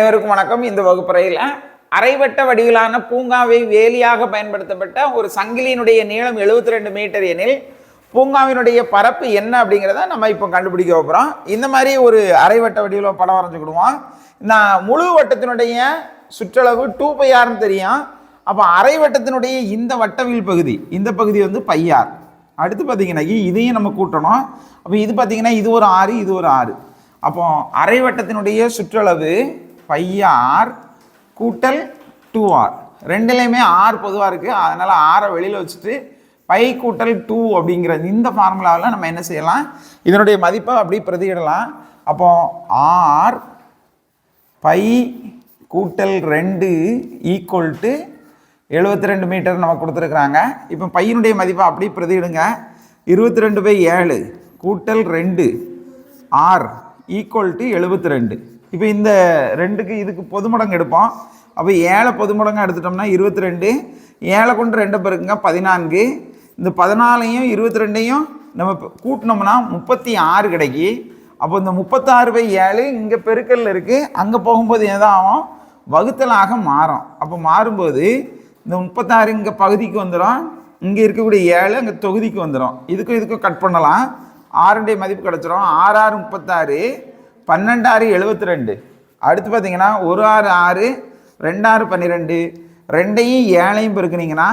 அனைவருக்கும் வணக்கம். இந்த வகுப்பறையில் அரைவட்ட வடிவிலான பூங்காவை வேலியாக பயன்படுத்தப்பட்ட ஒரு சங்கிலியினுடைய நீளம் 72 ரெண்டு மீட்டர் எனில் பூங்காவினுடைய பரப்பு என்ன அப்படிங்கிறத நம்ம இப்போ கண்டுபிடிக்க போகிறோம் இந்த மாதிரி ஒரு அரைவட்ட வடிவில் படம் வரைஞ்சிக்கிடுவோம். நான் முழு வட்டத்தினுடைய சுற்றளவு டூ பையார்னு தெரியும். அப்போ அரைவட்டத்தினுடைய இந்த வட்டவில் பகுதி இந்த பகுதி வந்து பையார் அடுத்து பார்த்தீங்கன்னா இதையும் நம்ம கூட்டணும். அப்போ இது பார்த்தீங்கன்னா இது ஒரு ஆறு இது ஒரு ஆறு. அப்போ அரைவட்டத்தினுடைய சுற்றளவு பையார் கூட்டல் டூ ஆர் ரெண்டுலேயுமே ஆர் பொதுவாக இருக்குது அதனால் ஆரை வெளியில் வச்சுட்டு பை கூட்டல் டூ அப்படிங்கிற இந்த ஃபார்முலாவில் நம்ம என்ன செய்யலாம்? இதனுடைய மதிப்பை அப்படி பிரதியிடலாம். அப்போ ஆர் பை கூட்டல் ரெண்டு ஈக்குவல் டு எழுபத்தி ரெண்டு மீட்டர் நமக்கு கொடுத்துருக்குறாங்க. இப்போ பையனுடைய மதிப்பை அப்படி பிரதியிடுங்க. இருபத்தி ரெண்டு பை ஏழு கூட்டல் ரெண்டு ஆர் ஈக்குவல் டு எழுபத்தி ரெண்டு இப்போ இந்த ரெண்டுக்கு இதுக்கு பொதுமடங்கு எடுப்போம். அப்போ ஏழை பொதுமடங்காக எடுத்துட்டோம்னா இருபத்தி ரெண்டு ஏழை கொண்டு ரெண்டு பெருக்குங்க பதினான்கு. இந்த பதினாலையும் இருபத்தி ரெண்டையும் நம்ம கூட்டினோம்னா முப்பத்தி ஆறு கிடைக்கி அப்போ இந்த முப்பத்தாறு பை ஏழு இங்கே பெருக்கல்ல இருக்குது அங்கே போகும்போது எதாகும் வகுத்தலாக மாறும். அப்போ மாறும்போது இந்த முப்பத்தாறு இங்கே பகுதிக்கு வந்துடும் இங்கே இருக்கக்கூடிய ஏழு அங்கே தொகுதிக்கு வந்துடும் இதுக்கும் இதுக்கும் கட் பண்ணலாம். ஆறுடைய மதிப்பு கிடச்சிரும். ஆறு ஆறு முப்பத்தாறு. பன்னெண்டு ஆறு எழுபத்தி ரெண்டு அடுத்து பார்த்தீங்கன்னா ஒரு ஆறு ஆறு ரெண்டாறு பன்னிரெண்டு ரெண்டையும் ஏழையும் பெருக்குனீங்கன்னா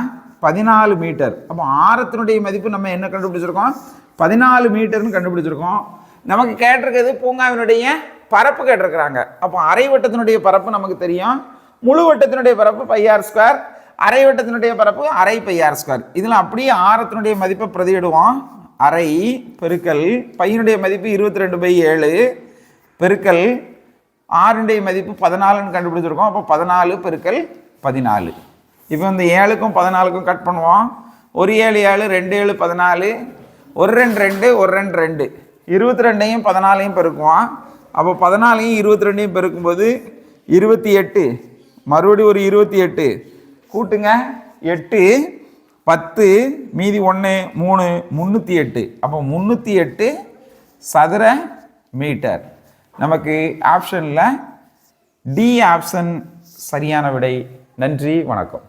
பதினாலு மீட்டர். அப்போ ஆரத்தினுடைய மதிப்பு நம்ம என்ன கண்டுபிடிச்சிருக்கோம்? பதினாலு மீட்டர்னு கண்டுபிடிச்சிருக்கோம். நமக்கு கேட்டிருக்கிறது பூங்காவினுடைய பரப்பு கேட்டிருக்கிறாங்க. அப்போ அரை வட்டத்தினுடைய பரப்பு நமக்கு தெரியும். முழு வட்டத்தினுடைய பரப்பு பையார் ஸ்கொயர் அரை வட்டத்தினுடைய பரப்பு அரை பையார் ஸ்கொயர். இதில் அப்படியே ஆரத்தினுடைய மதிப்பை பிரதியிடுவோம். அரை பெருக்கல் பையனுடைய மதிப்பு இருபத்தி ரெண்டு பை ஏழு. பெருக்கல் ஆறுடைய மதிப்பு பதினாலுன்னு கண்டுபிடிச்சிருக்கோம். அப்போ பதினாலு பெருக்கல் பதினாலு. இப்போ இந்த ஏழுக்கும் பதினாலுக்கும் கட் பண்ணுவோம். ஒரு ஏழு ஏழு ரெண்டு ஏழு பதினாலு. ஒரு ரெண்டு ரெண்டு ஒரு ரெண்டு ரெண்டு. இருபத்தி ரெண்டையும் பதினாலையும் பெருக்குவோம். அப்போ பதினாலையும் இருபத்தி ரெண்டையும் பெருக்கும்போது இருபத்தி எட்டு. மறுபடியும் ஒரு இருபத்தி எட்டு. கூட்டுங்க. எட்டு பத்து மீதி ஒன்று மூணு முந்நூற்றி எட்டு. அப்போ முந்நூற்றி எட்டு சதுர மீட்டர். நமக்கு ஆப்ஷனில் டி ஆப்ஷன் சரியான விடை. நன்றி வணக்கம்.